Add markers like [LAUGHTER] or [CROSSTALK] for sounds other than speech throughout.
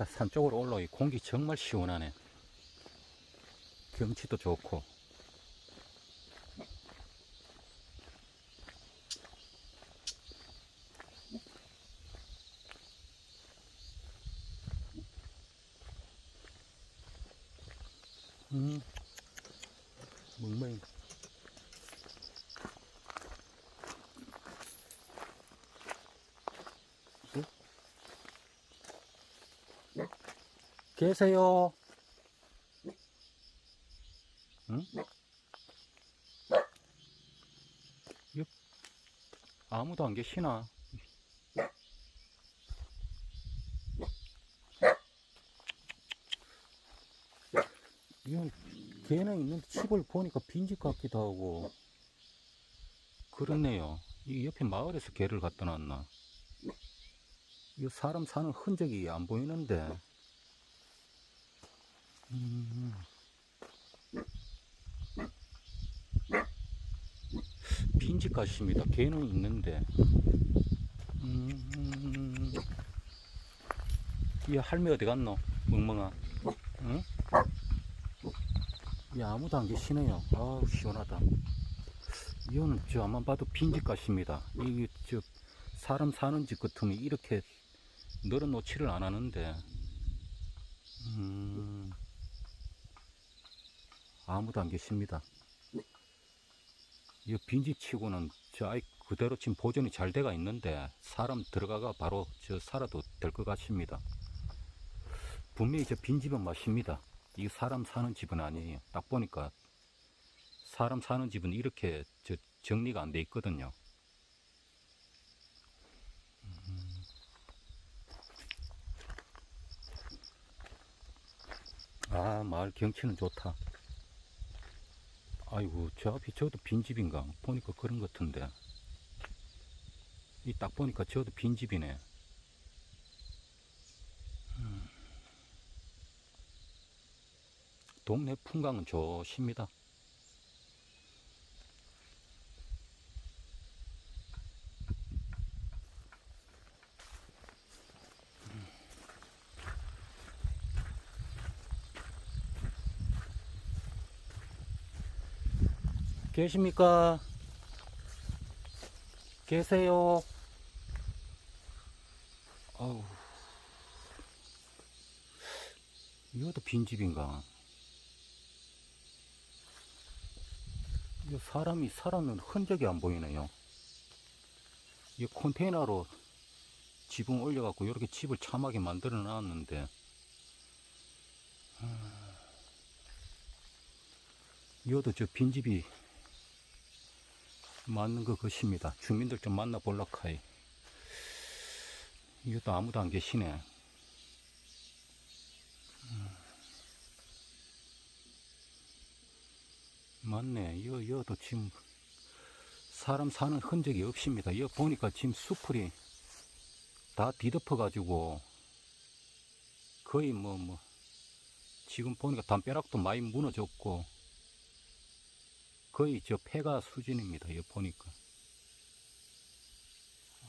아, 딱산 쪽으로 올라오기 공기 정말 시원하네. 경치도 좋고. 음, 멍멍이. 계세요? 응? 아무도 안 계시나? 이건 개는 있는데 집을 보니까 빈집 같기도 하고 그렇네요. 이 옆에 마을에서 개를 갖다 놨나? 이 사람 사는 흔적이 안 보이는데 음. 빈집 같습니다. 개는 있는데. 음. 이 할매 어디 갔노? 멍멍아. 응? 이 아무도 안 계시네요. 아우 시원하다. 이거는 저 아만 봐도 빈집 같습니다. 이게 저 사람 사는 집 같으면 이렇게 널어놓지를 안 하는데. 아무도 안 계십니다. 이 빈집 치고는 저 아이 그대로 지금 보존이 잘 돼가 있는데 사람 들어가가 바로 저 살아도 될 것 같습니다. 분명히 저 빈집은 맞습니다. 이 사람 사는 집은 아니에요. 딱 보니까 사람 사는 집은 이렇게 저 정리가 안 돼 있거든요. 음. 아, 마을 경치는 좋다. 아이고, 저 앞이 저도 빈집인가? 보니까 그런 것 같은데. 이 딱 보니까 저도 빈집이네. 음. 동네 풍광은 좋습니다. 계십니까? 계세요? 아우. 이것도 빈집인가? 이 사람이 살았는 흔적이 안 보이네요. 이 컨테이너로 지붕 올려갖고 이렇게 집을 참하게 만들어 놨는데, 이것도 저 빈집이 맞는 것 같습니다. 주민들 좀 만나 볼라 카이. 이것도 아무도 안 계시네. 음. 맞네. 이거, 이것도 지금 사람 사는 흔적이 없습니다. 이거 보니까 지금 수풀이 다 뒤덮어가지고 거의 뭐, 뭐, 지금 보니까 담벼락도 많이 무너졌고 거의 저 폐가 수준입니다. 이거 보니까.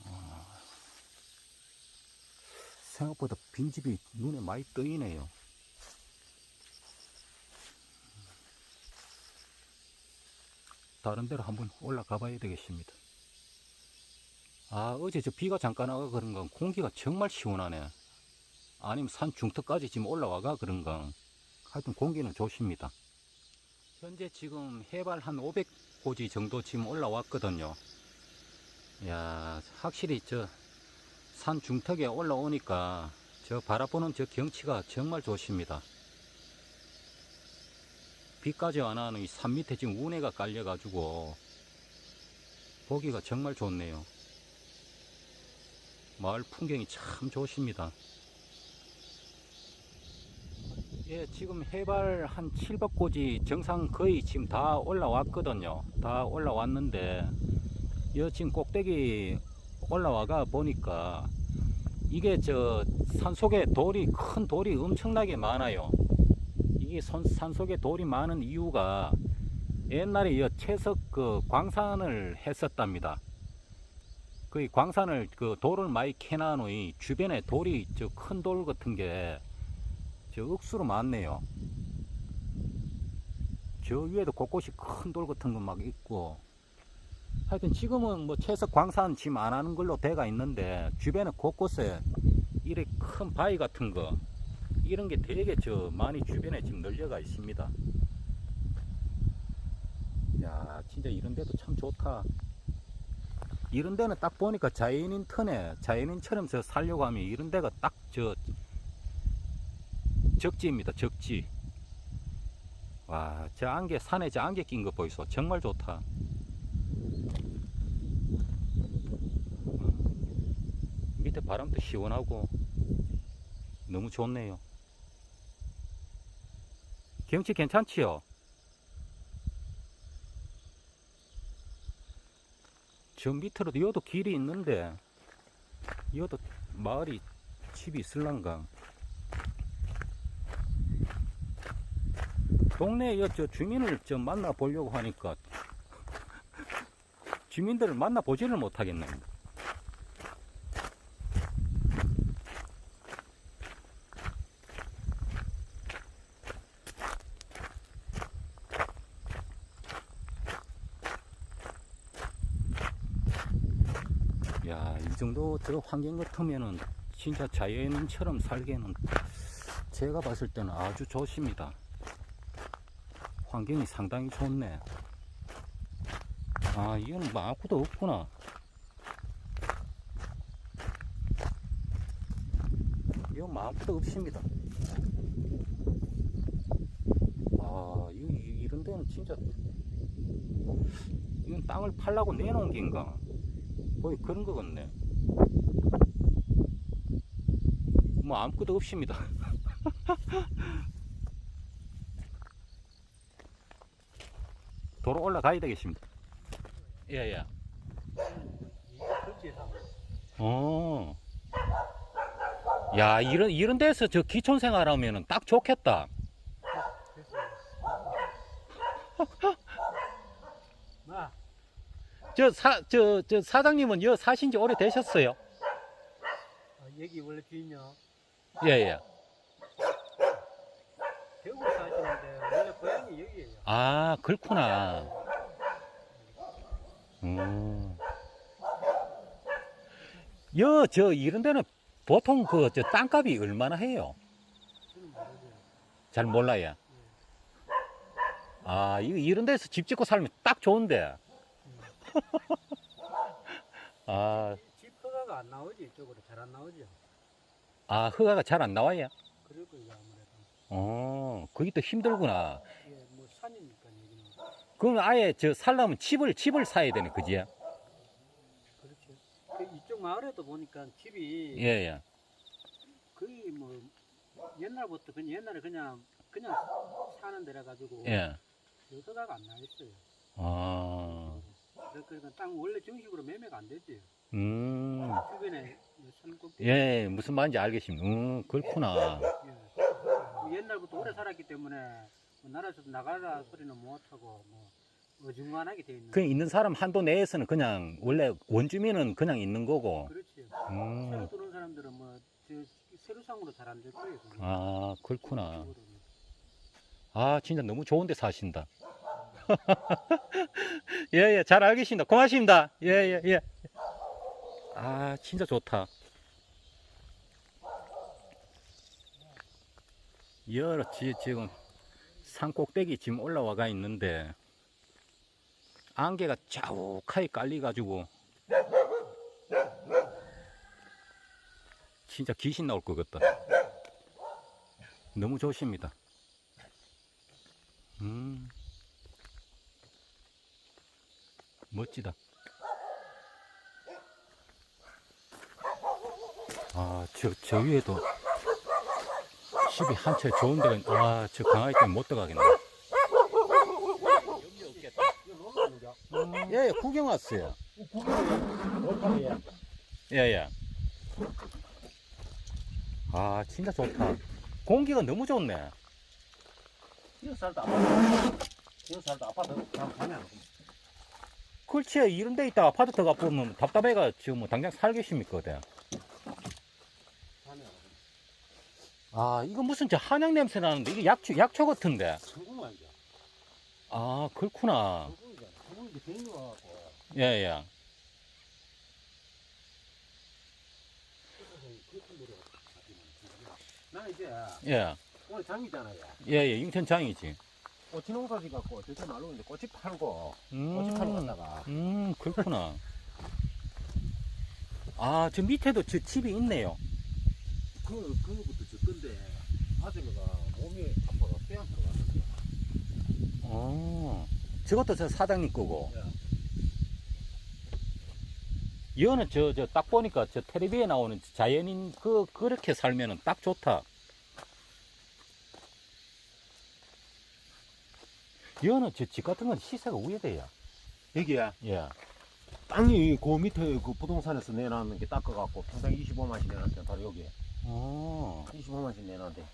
아, 생각보다 빈집이 눈에 많이 떠이네요. 다른 데로 한번 올라가 봐야 되겠습니다. 아, 어제 저 비가 잠깐 와가 그런가 공기가 정말 시원하네. 아니면 산 중턱까지 지금 올라와가 그런가. 하여튼 공기는 좋습니다. 현재 지금 해발 한 500고지 정도 지금 올라왔거든요. 야, 확실히 저 산 중턱에 올라오니까 저 바라보는 저 경치가 정말 좋습니다. 비까지 안 하는 이 산 밑에 지금 운해가 깔려가지고 보기가 정말 좋네요. 마을 풍경이 참 좋습니다. 예, 지금 해발 한 700고지 정상 거의 지금 다 올라왔거든요. 다 올라왔는데, 여 지금 꼭대기 올라와가 보니까 이게 저 산속에 돌이, 큰 돌이 엄청나게 많아요. 이게 산, 산속에 돌이 많은 이유가 옛날에 여 채석 그 광산을 했었답니다. 그 광산을 그 돌을 많이 캐나노이 주변에 돌이 저 큰 돌 같은 게 저 억수로 많네요. 저 위에도 곳곳이 큰 돌 같은 거 막 있고 하여튼 지금은 뭐 채석 광산 지금 안 하는 걸로 돼가 있는데 주변에 곳곳에 이래 큰 바위 같은 거 이런 게 되게 저 많이 주변에 지금 널려가 있습니다. 야 진짜 이런 데도 참 좋다. 이런 데는 딱 보니까 자연인 턴에 자연인처럼 저 살려고 하면 이런 데가 딱 저 적지입니다. 적지. 와, 저 안개 산에 저 안개 낀 거 보이소. 정말 좋다. 음, 밑에 바람도 시원하고 너무 좋네요. 경치 괜찮지요? 저 밑으로도 여도 길이 있는데 여도 마을이 집이 있을란가 동네에 여- 저 주민을 좀 만나 보려고 하니까 주민들을 만나 보지를 못하겠네 야, 이 정도 저 환경 같으면은 진짜 자연인처럼 살기에는 제가 봤을 때는 아주 좋습니다. 환경이 상당히 좋네. 아, 이건 뭐 아무것도 없구나. 이건 뭐 아무것도 없습니다. 아, 이, 이- 이런 데는 진짜 이건 땅을 팔라고 내놓은 게인가? 거의 그런 거 같네. 뭐 아무것도 없습니다. [LAUGHS] 도로 올라가야 되겠습니다. 예, 예. 어. 야, 이런, 이런 데서 저 기촌 생활하면은 딱 좋겠다. 마, 저 사, 저, 저 사장님은 여 사신 지 오래 되셨어요? 아, 여기 원래 주인요. 예, 예. 대구 사시는데 원래 고향이 여기예요. 아, 그렇구나. 음. 여, 저, 이런 데는 보통 그, 저, 땅값이 얼마나 해요? 잘 몰라요. 아, 이 이런 데서 집 짓고 살면 딱 좋은데. [LAUGHS] 아, 집 허가가 안 나오지 이쪽으로 잘 안 나오죠. 아, 허가가 잘 안 나와요? 그럴 거예요. 어, 그게 또 힘들구나. 예, 뭐 산이니까 여기는 그럼 아예 저 살려면 집을, 집을 사야 되네, 그지? 예, 그렇죠. 그 이쪽 마을에도 보니까 집이 예. 거의 뭐 옛날부터 그냥 옛날에 그냥 그냥 사는 데라 가지고 예. 허가가 안 나 있어요. 아, 그러니까 땅 원래 정식으로 매매가 안 되지. 음. 주변에 산 꼭대기. 예, 무슨 말인지 알겠습니다. 음, 그렇구나. 예. 그 옛날부터 오래 살았기 때문에 뭐 나라에서도 나가라 소리는 못하고 뭐 어중간하게 돼 있는 그 있는 사람 한도 내에서는 그냥 원래 원주민은 그냥 있는 거고. 그렇지 음, 새로 들어온 사람들은 뭐 저 세류상으로 잘 안 될 거예요 그건. 아, 그렇구나. 아, 진짜 너무 좋은 데 사신다. [LAUGHS] 예, 예, 잘 알겠습니다. 고맙습니다. 예, 예, 예. 아, 진짜 좋다. 여러 지, 지금 산 꼭대기 지금 올라와 가 있는데 안개가 자욱하게 깔려가지고 진짜 귀신 나올 것 같다. 너무 좋습니다. 음. 멋지다. 아, 저, 저 위에도 집이 한 채 좋은 데가, 아, 저 강아지 때문에 못 들어가겠네. 예, 예, 구경 왔어요. 예, 예. 아, 진짜 좋다. 공기가 너무 좋네. 이거 살도 아파트 이거 살도 아파트 다 가면 그렇지 이런 데 있다 아파트 들어가 보면 답답해가 지금 뭐 당장 살겠습니까 그대 아 이거 무슨 저 한약 냄새 나는데 이게 약초 약초 같은데 성공 아니죠? 아 그렇구나 괜히 와갖고. 예 예 나 이제 예. 오늘 장이잖아요. 예 예 인천 장이지 꽃이 농사지 갖고 저쪽 말로 이제 꽃이 팔고 음, 꽃이 팔고 갔다가 음 그렇구나 아 저 밑에도 저 집이 있네요 그 그거부터 저 건데 아줌마가 몸이 아파서 폐암 들어갔는데. 어 저것도 저 사장님 거고 예. 이거는 저 저 딱 보니까 저 텔레비에 나오는 자연인 그 그렇게 살면은 딱 좋다. 이거는 저 집 같은 건 시세가 우회돼요. 여기야 예. 땅이 그 밑에 그 부동산에서 내놨는 게 닦아갖고 평당 25만씩 내놨대 바로 여기 어. 25만씩 내놨대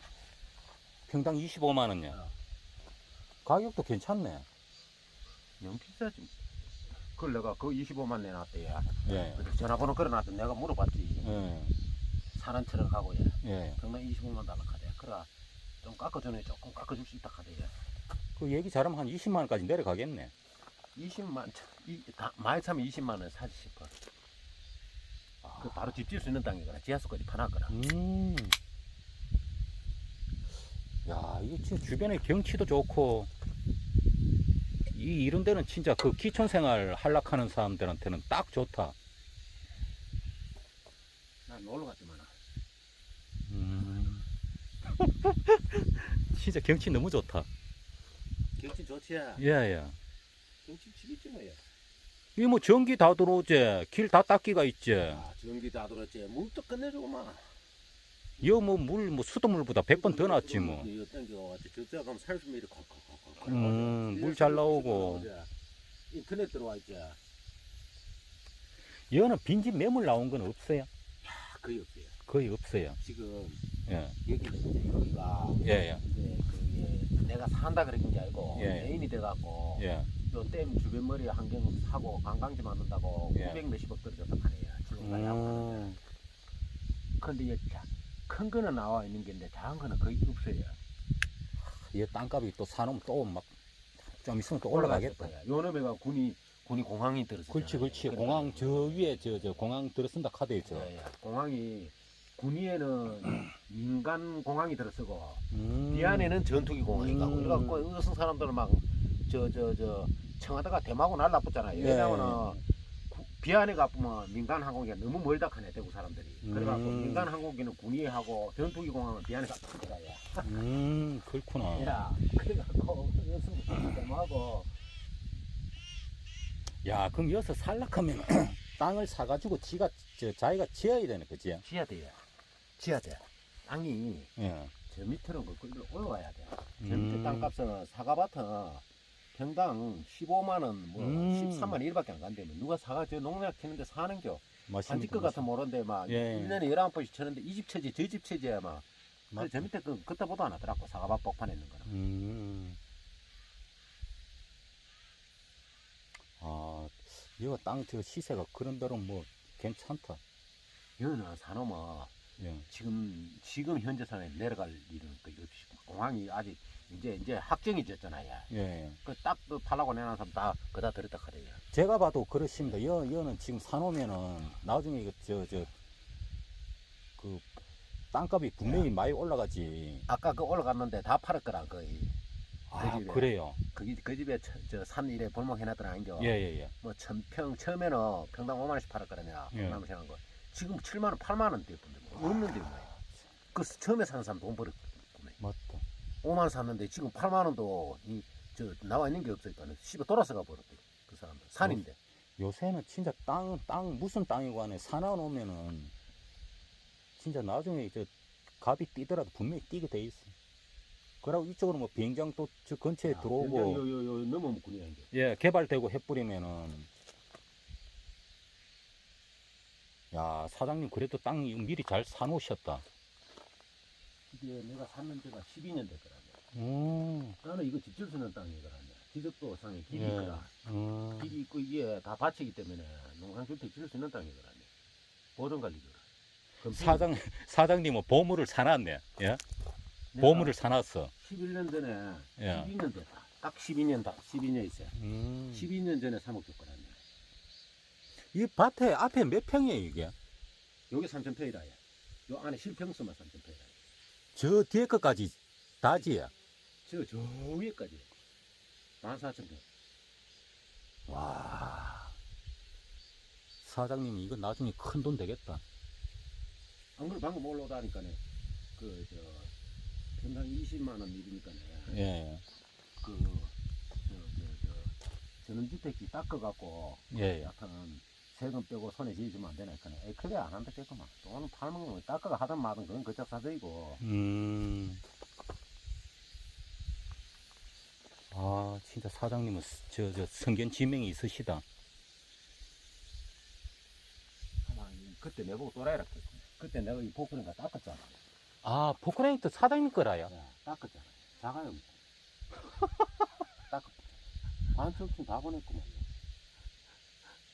평당 25만 원요. 어. 가격도 괜찮네. 영 비싸지 그걸 내가 그 25만 내놨대야 예. 그래서 전화번호 걸어놨대 내가 물어봤지 예. 사람처럼 가고 예 예. 평당 25만 달러 카대 그래 좀 깎아주네 조금 깎아줄 수 있다 카대 그 얘기 잘하면 한 20만 원까지 내려가겠네. 20만 이, 다, 많이 차면 20만 원 사지 싶어 아. 그 바로 집 지을 수 있는 땅이거나 지하수까지 파놨거나 음. 야, 이게 지금 주변에 경치도 좋고, 이, 이런 데는 진짜 그 기촌 생활 한락하는 사람들한테는 딱 좋다. 난 놀러 갔지만 음. [LAUGHS] 진짜 경치 너무 좋다. 경치 좋지 예, 예. 경치 지겠지 뭐야 이 뭐 전기 다 들어오지, 길 다 닦기가 있지. 아, 전기 다 들었지 물도 끝내주고 막 이거 뭐 물, 뭐 수돗물보다 100번 더 낫지 뭐. 음, 물 잘 나오고. 인터넷 들어와 있지 이거는 빈집 매물 나온 건 없어요. 아, 거의 없어요 거의 없어요. 지금 예, 이제 여기 가 예, 예. 내가 산다 게 아니고 예. 메인이 돼갖고 예. 요댐 주변 머리 환경 사고 관광지 만든다고 예. 900 몇십억 하네요 지금까지 하고 음. 근데 이큰 거는 나와 있는 게 있는데 작은 거는 거의 없어요 이 땅값이 또 사놓으면 또 막 좀 있으면 또 올라가겠다. 요놈에가 군이 군이 공항이 들었어 그렇지, 그렇지. 공항 저 위에 저 저 공항 들어선다 카드 있죠. 예, 예. 공항이 군위에는 [CLEARS THROAT] 민간 공항이 들어서고 음. 비안에는 전투기 공항이 가고 음. 그래갖고 어선 사람들은 막 저 저 저 청와대가 대마고 날라붙잖아요. 예. 왜냐면은 구- 비안에 가면 민간 항공기가 너무 멀다 하네 대구 사람들이. 그래갖고 음. 민간 항공기는 군위하고 전투기 공항은 비안에 가붙더라. 음, 그렇구나. [LAUGHS] 야, 그래갖고 어선 대마고 야, 그럼 여기서 살락하면 [CLEARS THROAT] 땅을 사가지고 지가 저 자기가 지어야 되네, 그지? 지어야 돼요. 지어야 돼. 땅이 예. 저 밑으로 그 끌려 올라와야 돼. 저 밑에 음. 땅값은 사과밭은 평당 15만 원, 뭐 음. 13만 원 1밖에 안 간대면 누가 저 농약 치는데 사는겨. 맛있는 한지껏 같은 모른데 막 예. 1년에 11번씩 치는데 이집 처지 저집 처지야 막. 맞- 그래 저 밑에 그 그때보다 안 하더라고 사과밭 복판에 있는 거는. 음. 아, 이거 땅저 시세가 그런 대로 뭐 괜찮다. 여기는 사놓으면 예. 지금 지금 현재 상황에 내려갈 일은 거의 없이 공항이 아직 이제 이제 확정이 됐잖아요. 예. 그딱 그 팔라고 내놓은 사람 다 그다 들었다 그래요. 제가 봐도 그렇습니다. 여, 여는 지금 사놓으면은 나중에 이거 저, 저, 그 땅값이 분명히 많이 올라가지. 아까 그 올라갔는데 다 팔을 거라 거의. 아, 그 집에. 그래요. 그, 그 집에 저산 이래 볼목 해놨더라 아니죠? 예, 예, 예. 뭐 천평 처음에는 평당 5만 원씩 팔을 거라냐 예. 나무 생한 거. 지금 7만 원, 8만 원 됐던데 뭐 없는데 뭐. 그 처음에 사는 사람 돈. 맞다. 5만 원 샀는데 지금 8만 원도 이 저 나와 있는 게 없으니까 집에 돌아서 가 버렸대. 그 사람들 산인데. 요새는 진짜 땅, 땅, 무슨 땅이고 안에 사놔놓으면은 진짜 나중에 저 값이 뛰더라도 분명히 뛰게 돼 있어. 그러고 이쪽으로 뭐 비행장 또 저 근처에 들어오고, 요 요 요 넘어면 군이야 이제. 예, 개발되고 해뿌리면은, 야, 사장님 그래도 땅 미리 잘 사놓으셨다. 이게 내가 샀는 지가 12년 됐더라고. 음, 나는 이거 집질 쓰는 땅이거든요. 지적도 상에 길이 예. 있거라. 음. 길이 있고 이게 다 밭이기 때문에 농산주택 지을 수 있는 땅이거라. 보존관리거라. 그럼 사장 사장님은 보물을 사놨네. 예? 보물을 사놨어. 11년 전에 예. 12년 됐다. 딱 12년 다 12년 있어요. 음. 12년 전에 3억 줬거라. 이 밭에 앞에 몇 평이에요 이게? 여기 3천 평이라. 야. 요 안에 실평수만 3천 평이라. 저 뒤에 것까지 다지야. 저, 저 위에까지. 14,000평. 와. 사장님 이거 나중에 큰 돈 되겠다. 안 그래 방금 올라오다니까네. 그, 저, 평당 20만원 일이니까네. 예. 그, 저, 저, 저, 전원주택지 닦아갖고, 예. 예. 약간 세금 빼고 손에 쥐어주면 안 되니까 에 클리어 안 한다 했구만. 돈은 팔면 뭐 닦아가 하든 마든 그건 그짝 사들이고. 음. 아, 진짜 사장님은 저, 저 성견 지명이 있으시다. 아마 그때 내보고 또라이라 했구만. 그때 내가 이 포크니까 닦았잖아. 아, 포크레인트 사장님 거라요? 야, 닦았잖아. 작아요. [LAUGHS] 닦았 반쪽쯤 다 보냈구만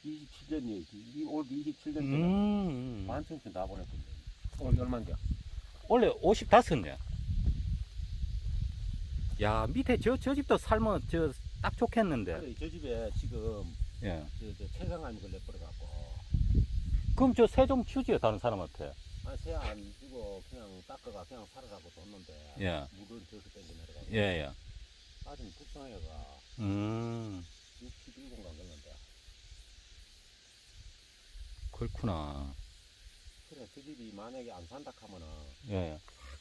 27년이지 올 27년 전에 음. 반쪽쯤 다 보냈구만 올 열만 개 원래 55네. 야, 밑에 저, 저 집도 살면 저 딱 좋겠는데. 그래 저 집에 지금 예. 저, 저 폐상암이 걸려버려갖고 그럼 저새좀 주지요, 다른 사람한테. 아, 새안 주고 그냥 닦아가 그냥 살아가고 뒀는데 예. 물은 저기 땡겨 내려가고 예, 예. 아직 북상해가 음, 67공간 걸렸는데 그렇구나. 그래 저 집이 만약에 안 산다 하면은 예.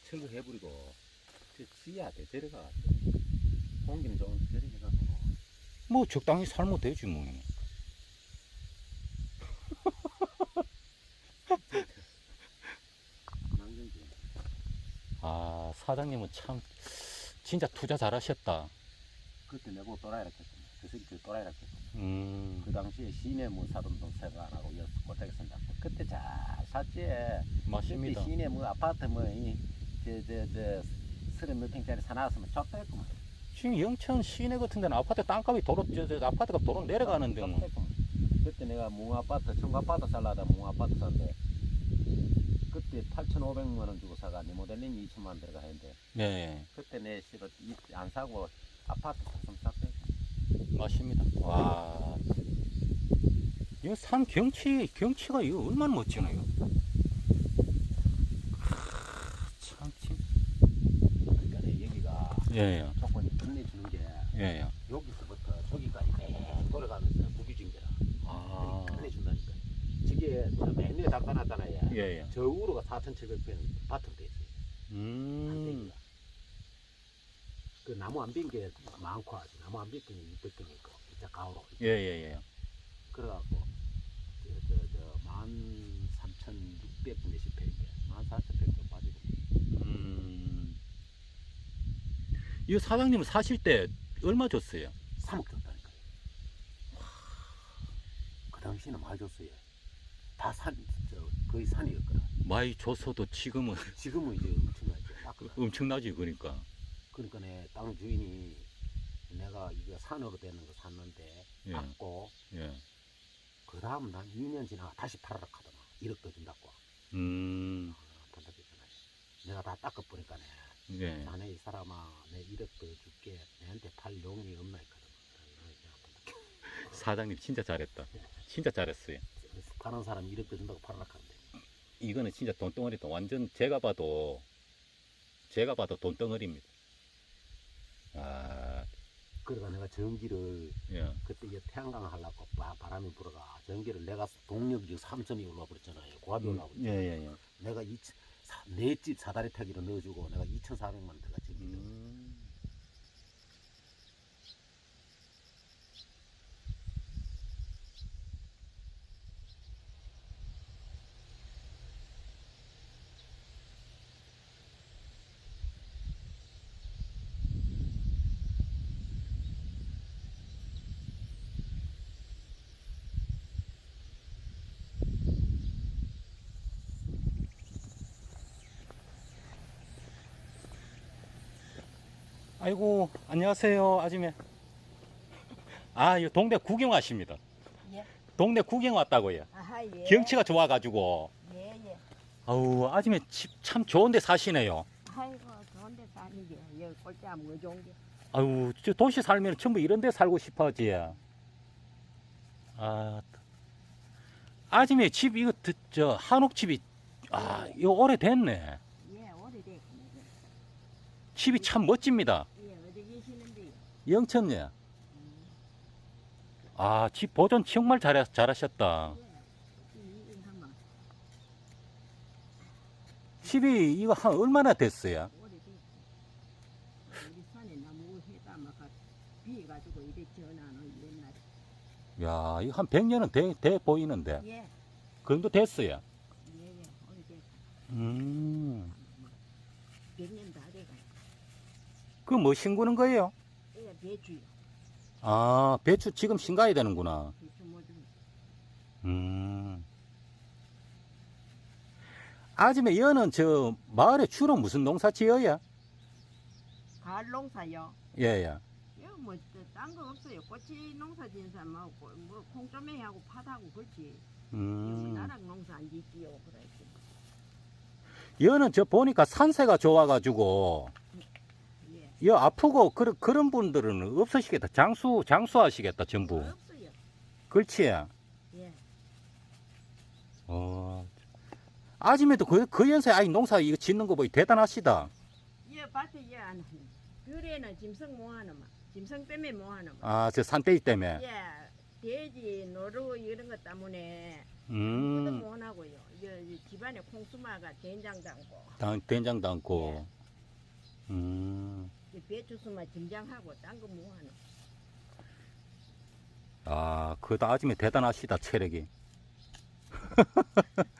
철거해버리고 저 지야 돼 데려가 공기는 좀 데려가고 뭐 적당히 살면 되지, 뭐. [LAUGHS] 아, 사장님은 참, 진짜 투자 잘하셨다. 그때 내고 또라이라 했거든 그 새끼 또라이라 했거든 음, 그 당시에 시내 뭐 사돈 돈 생각 안 하고 여수 고택에 산다. 그때 잘 샀지. 맞습니다. 그때 시내 뭐 아파트 뭐이저저저 서른 몇 평짜리 사놨으면 쫓겼구만. 지금 영천 시내 같은 데는 아파트 땅값이 도로, 저, 저 아파트가 도로 내려가는데 뭐. 그때 내가 뭉 아파트 청구 아파트 살라다 뭉 아파트 산데 그때 8,500만 원 주고 사가 리모델링 2천만 원 들어가 했는데 예, 예. 그때 내 씨발 이- 안 사고 아파트 샀으면 샀대 맞습니다. 와. 이거 산 경치, 경치가 이거 얼마나 멋지나요? 참, 참. 그러니까 내 여기가 예, 예. 조건이 끝내주는 게 예, 예. 여기서부터 저기까지 매 돌아가면서 부규진계라 아. 끝내준다니까 저게 맨 위에 닦아놨잖아 얘. 예, 예. 저 우로가 4,700평 밭으로 돼 있어요 음. 그 나무 안 빈게 많고 아직 나무 안 빈게 600평 있고 진짜 가오로 예, 예, 예. 그래갖고 저저저 13,600 몇십 평인데 14,000평 좀 빠지고 음. 이거 사장님은 사실 때 얼마 줬어요? 3억 줬다니까요. 그 당시에는 많이 줬어요. 다 산, 저, 거의 산이었거라. 많이 줬어도 지금은 지금은 이제 엄청나죠. 엄청나지, 그러니까. 그러니까 내땅 주인이 내가 이거 산으로 되는 거 샀는데 예. 받고 예. 그 다음 난 2년 지나가 다시 팔아라 하더만 1억 더 준다고 음. 아, 했잖아요. 내가 다 닦아보니까 내 예. 나는 이 사람아 내 1억 더 줄게 내한테 팔 용이 없나 했거든. [LAUGHS] 사장님 진짜 잘했다. 진짜 잘했어요. 파는 사람 1억 더 준다고 팔아라 하는데 이거는 진짜 돈덩어리다. 완전 제가 봐도 제가 봐도 돈덩어리입니다. 아, 그러니까 내가 전기를 예. 그때 이제 태양광 하려고 바, 바람이 불어가 전기를 내가 동력이 3점이 올라 버렸잖아요. 고압이 올라 버렸 예, 예, 예. 내가 내집 사다리 타기로 넣어주고 내가 2,400만 들어가 전기. 음. 아이고, 안녕하세요, 아줌마. 아, 이 동네 구경 왔습니다. 예. 동네 구경 왔다고요. 아하 예. 경치가 좋아가지고. 예 예. 아우, 아줌마 집 참 좋은데 사시네요. 아이고 좋은데 사니게 여기 꼴찌야 뭐 좋은 게. 아유, 저 도시 살면 전부 이런 데 살고 싶어 하지. 아, 아줌마 집 이거 드- 저 한옥집이 아, 이거 오래됐네. 예 오래됐네. 집이 참 멋집니다. 예. 음, 아, 집 보존 정말 잘 잘하셨다. 예. 이- 이 한번 집이 이거 한 얼마나 됐어요? 야, 이거 한 100년은 돼, 돼 보이는데. 예. 그 정도 됐어요. 예예 오래됐어. 음. 백년 다 돼가. 그뭐 신구는 거예요? 예 배추요. 아, 배추 지금 신가야 되는구나. 배추 뭐 좀. 음. 아줌마 여는 저 마을에 주로 무슨 농사 지어야? 가을 농사요. 예, 예. 이거 뭐딴 거 없어요. 꼬치 농사 지은 사람하고 뭐, 뭐 콩조매 하고 팥하고 그렇지. 음. 나랑 농사 안 짓지요. 그랬지. 여는 저 보니까 산세가 좋아가지고 예. 여 아프고 그런 그런 분들은 없으시겠다. 장수 장수하시겠다 전부. 없어요. 그렇지. 예. 어. 아줌마도 그, 그 연세 아이 농사 이거 짓는 거 보니 대단하시다. 예, 밭에 예 안 하네. 귤에는 짐승 뭐 하나 마. 짐승 때문에 뭐 하나 마. 아, 저 산대기 때문에. 예. 돼지 노루 이런 것 때문에 음. 아무것도 못 하고요. 여, 여 집안에 콩수마가 된장 담고 당, 된장 담고. 음. 이 배추수마 김장하고 딴 거 뭐 하나. 아, 그다 아줌마 대단하시다 체력이. [LAUGHS]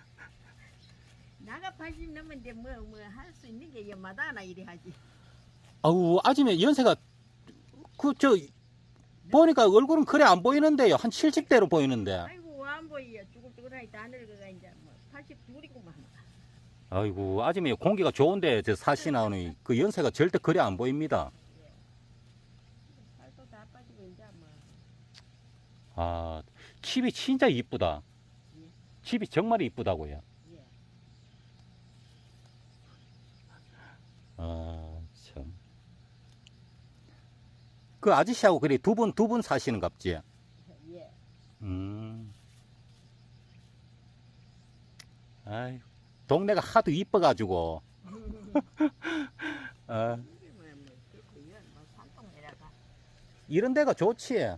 나가 80 넘은데 뭐 뭐 할 수 있는 게 여마다 하나 이래 하지. 아우 아줌마 연세가 그 저 보니까 얼굴은 그래 안 보이는데요. 한 70대로 보이는데. 아이고 안 보이야. 쭈글쭈글하니 다 늙어가 이제 뭐 82이구만. 아이고 아줌마 공기가 좋은데 저 사시 나오니 그 연세가 절대 그래 안 보입니다. 살도 다 빠지고 이제 뭐. 아 집이 진짜 이쁘다. 예. 집이 정말 이쁘다고요. 예. 아 참. 그 아저씨하고 그래 두 분 두 분 사시는 갑지. 예. 음. 아이 동네가 하도 이뻐가지고. 산동네라가. [LAUGHS] 이런 데가 좋지.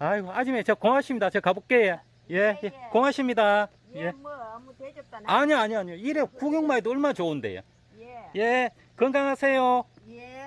아이고 아줌마 저 고맙습니다. 저 가볼게요. 예, 예, 예, 예. 고맙습니다. 예, 예. 뭐, 아무 대접도 안 아니요, 아니요, 아니요. 이래 구경만 해도 얼마나 좋은데요. 예. 예, 건강하세요. 예.